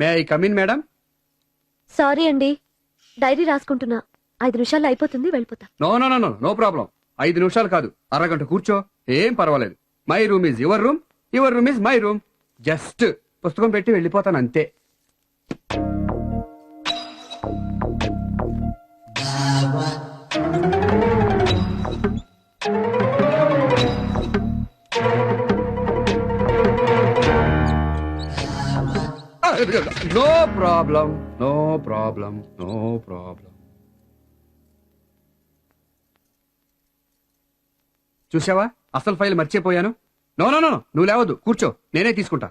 May I come in madam sorry అండి diary రాసుకుంటున్నా. ఐదు నిమిషాల్లో అయిపోతుంది వెళ్ళిపోతా. No no no no problem ఐదు నిమిషాలు కాదు. అరగంట కూర్చో. ఏం పర్వాలేదు. My room is your room your room is my room just పుస్తకం పెట్టి వెళ్ళిపోతాను అంతే. No problem no problem no problem చూసావా అసలు ఫైల్ మర్చిపోయాను. నో నో నో నువ్వు లేవద్దు కూర్చో నేనే తీసుకుంటా.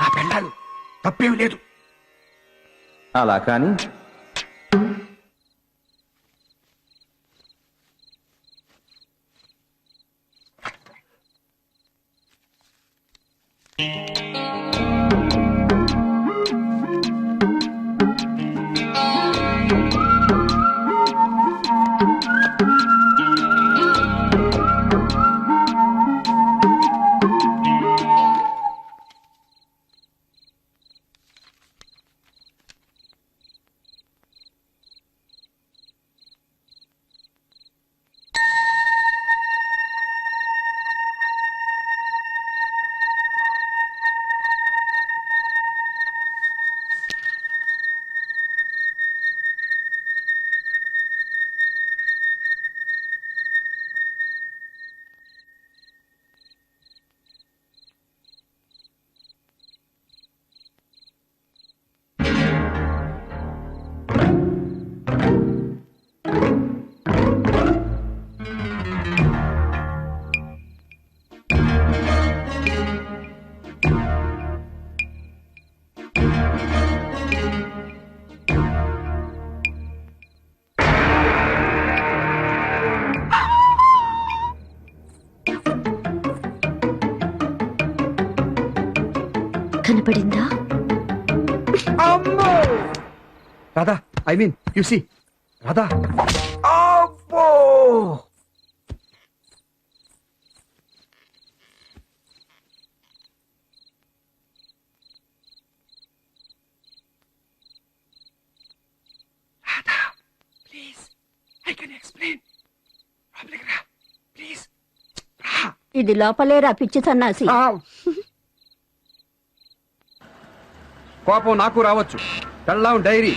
నా పెళ్ళాలు తప్పేమి లేదు. అలా కానీ I mean you see. Radha. అబ్బో! Radha please I can explain. లోపలికి రా ఇది పిచ్చి సన్నాసి. కోపం నాకు రావచ్చు. పెళ్ళాం డైరీ.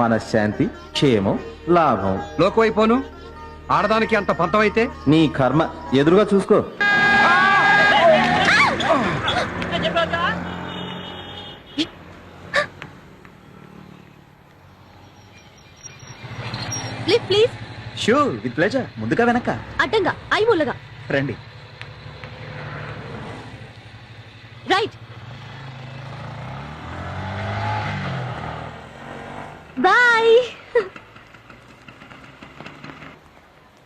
మనశ్శాంతి క్షేమం లాభం. లోకువైపోను. ఆడదానికి అంత పంతమైతే? నీ కర్మ ఎదురుగా చూసుకో. Lift please sure with pleasure ముందుగా వెనక అడ్డంగా ఐ ముల్లగా రండి రైట్ బాయ్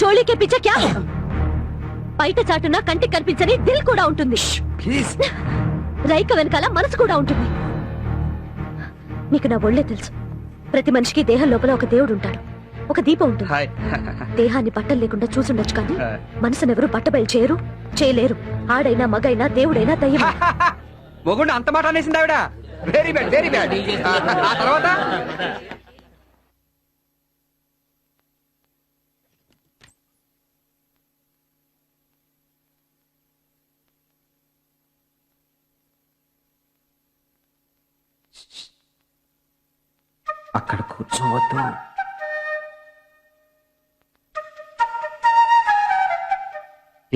చోళీకే పిచ్చ క్యా? బయట చాటున కంటికి కనిపించని దిల్ కూడా ఉంటుంది. రైక వెనకాల మనసు కూడా ఉంటుంది. మీకు నా ఒళ్ళే తెలుసు. ప్రతి మనిషికి దేహం లోపల ఒక దేవుడు ఉంటాడు. ఒక దీపం ఉంటుంది. దేహాన్ని బట్టలు లేకుండా చూసుండొచ్చు కానీ మనసునెవరు బట్టబయలు చేయరు చేయలేరు. ఆడైనా మగైనా దేవుడైనా దయ్యం మొగుడు అంత మాట అనేసింది ఆవిడ. వెరీ బ్యాడ్ వెరీ బ్యాడ్ ఆ తర్వాత? అక్కడ కూర్చోవద్దు.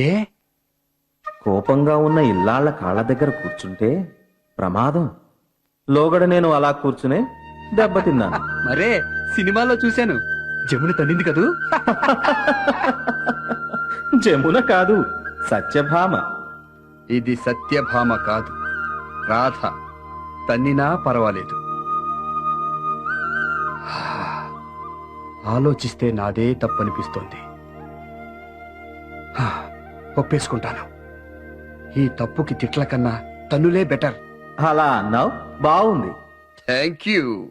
ఏ? కోపంగా ఉన్న ఇల్లాళ్ళ కాళ్ళ దగ్గర కూర్చుంటే ప్రమాదం. లోగడ నేను అలా కూర్చునే దెబ్బతిన్నాను. మరే సినిమాలో చూశాను. జమున తన్నింది కదూ? జమున కాదు సత్యభామ. ఇది సత్యభామ కాదు రాధ. తన్నినా పర్వాలేదు. ఆలోచిస్తే నాదే తప్పనిపిస్తోంది. ఒప్పేసుకుంటాను. ఈ తప్పుకి తిట్ల కన్నా తన్నులే బెటర్. అలా అన్నావు? బాగుంది థ్యాంక్ యూ.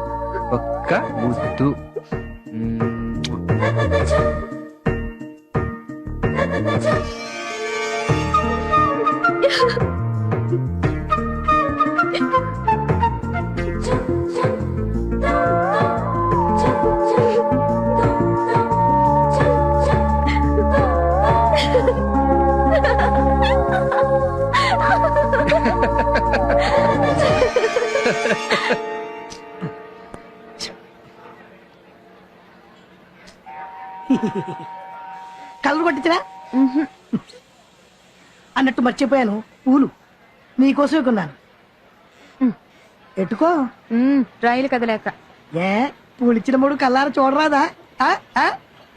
ఒక్క ముద్దు Yeah. అన్నట్టు మర్చిపోయాను. పూలు నీకోసమే కొన్నాను. ఎట్టుకో. రైలు కదలేక. ఏ పూలు ఇచ్చిన మూడు కల్లార చూడరాదా?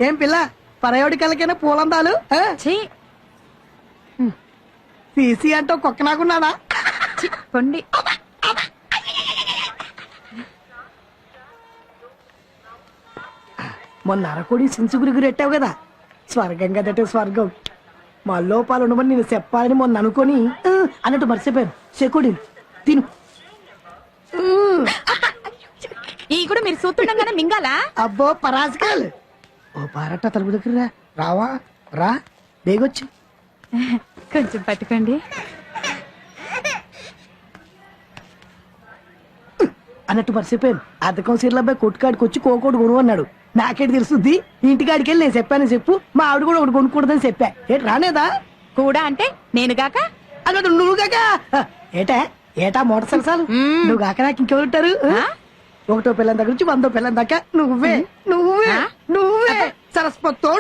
ఏం పిల్ల? పరయోడి కళ్ళకైనా పూలందాలు? తీసి అంటూ కుక్క నాకున్నాడా కొండి మొన్న అరకొడి సింసుగురి గురెట్టావు కదా. స్వర్గం కదట స్వర్గం. మా లోపాలు ఉండమని నేను చెప్పాలని మొన్న అనుకొని ఆ, అన్నట్టు మర్చిపోయాను. చెకుడి తిను. ఈ కూడా మీరు చూస్తుండగానే మింగాలా? అబ్బో పరాజకాలు. ఓ పారట తలుపు దగ్గర రా. రావా? రా. బేగొచ్చు. కొంచెం పట్టుకోండి. అన్నట్టు మర్చిపోయాను. అద్దకం సీర్ల అబ్బాయి కొట్టుకాడికి వచ్చి కోకోడు కొను అన్నాడు నాకేటి తెలుస్తుంది ఇంటికాడికి వెళ్ళి నేను చెప్పాను చెప్పు. మా ఆవిడ కూడా ఒకటి కొనుక్കൂడదని చెప్పా. ఏంటి రానేదా? కూడా అంటే నేను గాక? అన్నట్టు నువ్వు కాక ఏటా? ఏటా మోటార్ సరసాలు? నువ్వు కాక నాకు ఇంకెవరుంటారు ఒకటో పిల్లని దగ్గర నుంచి వందో పిల్లని దాకా నువ్వే నువ్వే నువ్వే. సరస్వతో